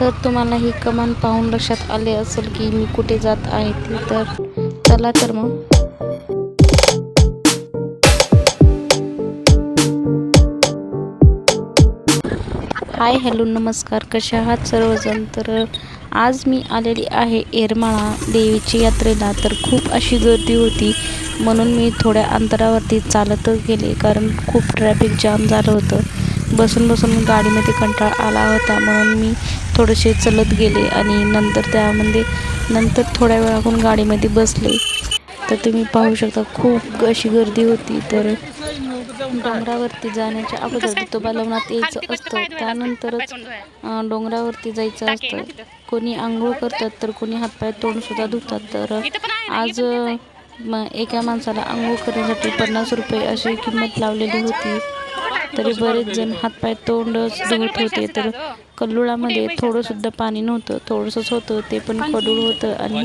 तर तुम्हाला ही कमान पाहून लक्षात आले असेल की मी कुठे जात आहे ते तर चला तर मग. हाय हॅलो नमस्कार. कशा आहात सर्वजण? तर आज मी आलेली आहे येरमाळा देवीची यात्रेला. तर खूप अशी गर्दी होती. म्हणून मी थोड्या अंतरावरती चालतच गेले कारण खूप ट्रॅफिक जाम झालं होतं. बसून बसून गाडीमध्ये कंटाळा आला होता. म्हणून मी थोडेसे चलत गेले आणि नंतर त्यामध्ये म्हणजे नंतर थोड्या वेळाहून गाडीमध्ये बसले. तर तुम्ही पाहू शकता खूप अशी गर्दी होती. तर डोंगरावरती जाण्याच्या अगोदर विठोबा लग्नात यायचं असतं. त्यानंतरच डोंगरावरती जायचं असतं. कोणी आंघोळ करतात तर कोणी हातपाय तोंडसुद्धा धुतात. तर आज म- एका माणसाला आंघोळ करण्यासाठी पन्नास रुपये अशी किंमत लावलेली होती. तरी बरेच जण हातपाय तोंडच धुवत होते तर कल्लुळामध्ये थोडं सुद्धा पाणी नव्हतं थोडंसंच होतं ते पण कडूळ होतं आणि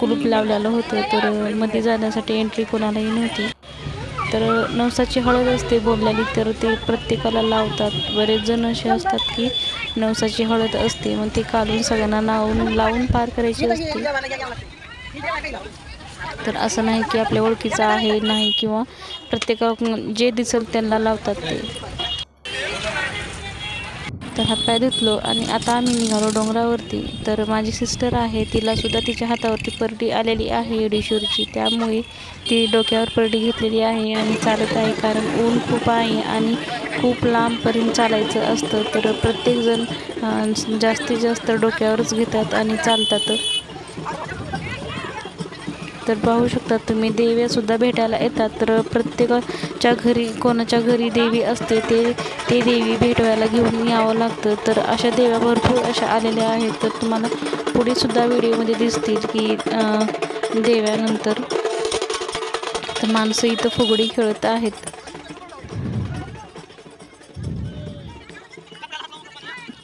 कुलूप लावलेलं होतं तर मध्ये जाण्यासाठी एंट्री कोणालाही नव्हती. तर नवसाची हळद असते बोललेली तर ते प्रत्येकाला लावतात. बरेच जण असे असतात की नवसाची हळद असते मग ते काढून सगळ्यांना लावून लावून पार करायची असते. तर असं नाही की आपल्या ओळखीचं आहे नाही किंवा प्रत्येका जे दिसेल त्यांना लावतात ते. तर हातपाय धुतलो आणि आता आम्ही निघालो डोंगरावरती. तर माझी सिस्टर आहे तिला सुद्धा तिच्या हातावरती परडी आलेली आहे येडेश्वरीची त्यामुळे ती डोक्यावर परडी घेतलेली आहे आणि चालत आहे कारण ऊन खूप आहे आणि खूप लांबपर्यंत चालायचं असतं. तर प्रत्येकजण जास्तीत जास्त डोक्यावरच घेतात आणि चालतात. तर पाहू शकता तुम्ही देव्यासुद्धा भेटायला येतात. तर प्रत्येकाच्या घरी कोणाच्या घरी देवी असते ते ते देवी भेटवायला घेऊन यावं लागतं. तर अशा देव्या भरपूर अशा आलेल्या आहेत. तर तुम्हाला पुढेसुद्धा व्हिडिओमध्ये दिसतील की देव्यानंतर तर माणसं इथं फुगडी खेळत आहेत.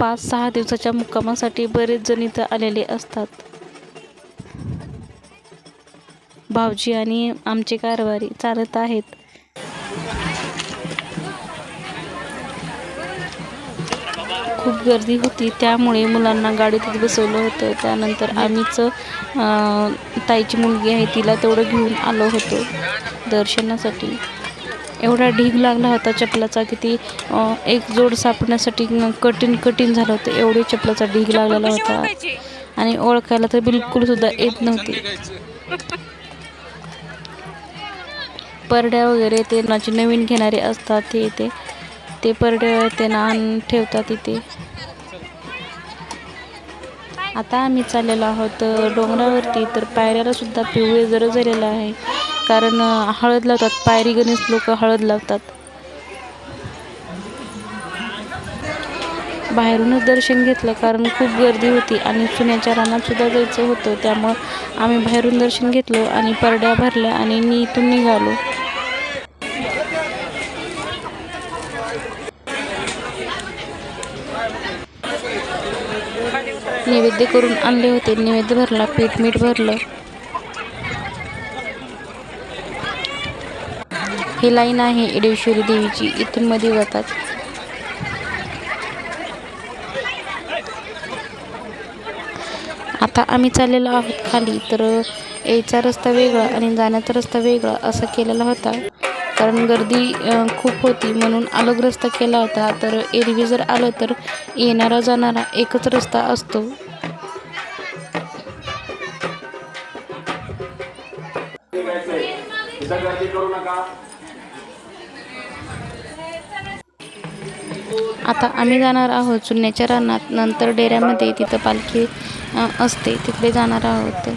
पाच सहा दिवसाच्या मुक्कामासाठी बरेच जण इथं आलेले असतात. भाऊजी आणि आमचे कारभारी चालत आहेत. खूप गर्दी होती त्यामुळे मुलांना गाडीतच बसवलं होतं. त्यानंतर आम्हीच ताईची मुलगी आहे तिला तेवढं घेऊन आलो होतो दर्शनासाठी. एवढा ढीग लागला होता चपलाचा की ती एक जोड सापडण्यासाठी कठीण कठीण झालं होतं. एवढे चपलाचा ढीग लागलेला होता. आणि ओळखायला तर बिलकुलसुद्धा येत नव्हती. परड्या वगैरे ते नाचे नवीन घेणारे असतात ते ते ते परडे त्यांना आणून ठेवतात इथे. आता आम्ही चाललेलो आहोत डोंगरावरती. तर पायऱ्याला सुद्धा पिवळे जर झालेलं आहे. कारण हळद लावतात. पायरी गणेश लोक हळद लावतात. बाहेरूनच दर्शन घेतलं. कारण खूप गर्दी होती आणि चुन्याच्या रानात सुद्धा जायचं होतं. त्यामुळं आम्ही बाहेरून दर्शन घेतलं आणि परड्या भरल्या आणि मी इथून निघालो. नैवेद्य करून आणले होते. नैवेद्य भरला पीठ मीठ भरलं. ही लाईन आहे येडेश्वरी देवीची. इथून मध्ये जातात. आता आम्ही चाललेलो आहोत खाली. तर यायचा रस्ता वेगळा आणि जाण्याचा रस्ता वेगळा असा केलेला होता. कारण गर्दी खूप होती म्हणून अलग रस्ता केला होता. तर एरवी जर आलं तर येणारा जाणारा एकच रस्ता असतो. आता आम्ही जाणार आहोत चुन्याच्या रानात. नंतर डेऱ्यामध्ये तिथं पालखी असते. तिकडे जाणार आहोत.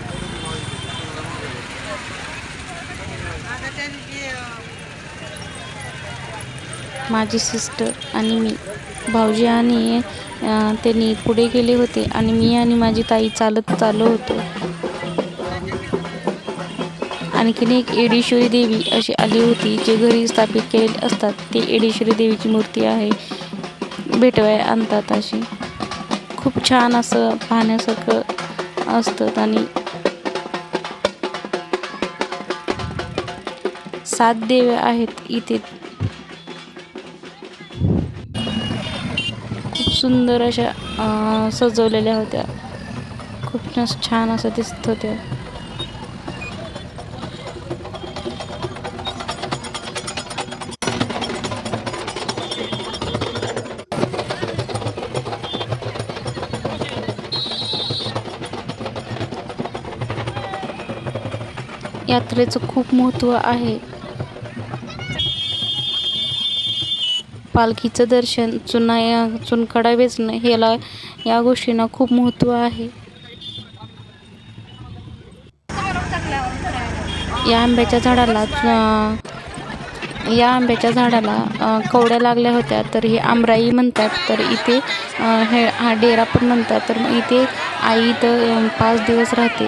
माझी सिस्टर आणि मी. भाऊजी आणि त्यांनी पुढे गेले होते आणि मी आणि माझी ताई चालत चाललो होतो. आणखीन एक येडेश्वरी देवी अशी आली होती जे घरी स्थापित केलेले असतात. ती येडेश्वरी देवीची मूर्ती आहे. भेटवाय आणतात अशी. खूप छान असं पाहण्यासारखं असतं आणि सात देवे आहेत इथे. सुंदर अशा सजवलेल्या होत्या. खूप छान असं दिसत होत्या यात्रेचं खूप महत्त्व आहे. पालखीचं दर्शन चुना या चुनकडा वेचणं ह्याला या गोष्टींना खूप महत्त्व आहे. या आंब्याच्या झाडाला या आंब्याच्या झाडाला कवड्या लागल्या होत्या तर हे आमराई म्हणतात. तर इथे हे हा डेरा पण म्हणतात. तर इथे आई इथं पाच दिवस राहते.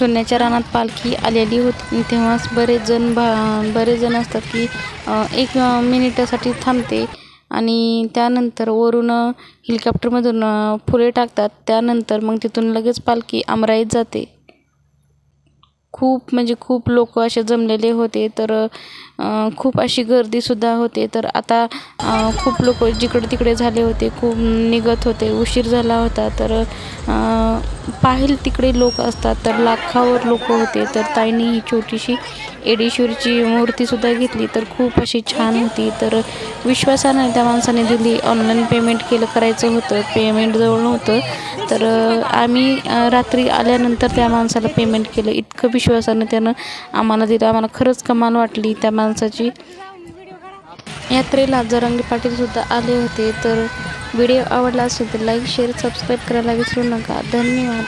चुन्याच्या रानात पालखी आलेली होती. तेव्हाच बरेच जण भा बरेच जण असतात की एक मिनिटासाठी थांबते. आणि त्यानंतर वरून हेलिकॉप्टरमधून फुले टाकतात. त्यानंतर मग तिथून लगेच पालखी आमराईत जाते. खूप म्हणजे खूप लोक असे जमलेले होते. तर खूप अशी गर्दीसुद्धा होते. तर आता खूप लोक जिकडे तिकडे झाले होते खूप निघत होते उशीर झाला होता. तर पाहिल तिकडे लोक असतात. तर लाखावर लोक होते. तर ताईंनी ही छोटीशी एडेश्वरीची मूर्तीसुद्धा घेतली तर खूप अशी छान होती. तर विश्वासाने त्या माणसाने दिली ऑनलाईन पेमेंट केलं करायचं होतं पेमेंट जवळ नव्हतं. तर आम्ही रात्री आल्यानंतर त्या माणसाला पेमेंट केलं. इतकं विश्वासानं त्यानं आम्हाला दिलं. आम्हाला खरंच कमाल वाटली त्या माणसाची. यात्रेला जरांगे पाटीलसुद्धा आले होते. तर व्हिडिओ आवडला असेल तर लाईक शेअर सबस्क्राईब करायला विसरू नका. धन्यवाद.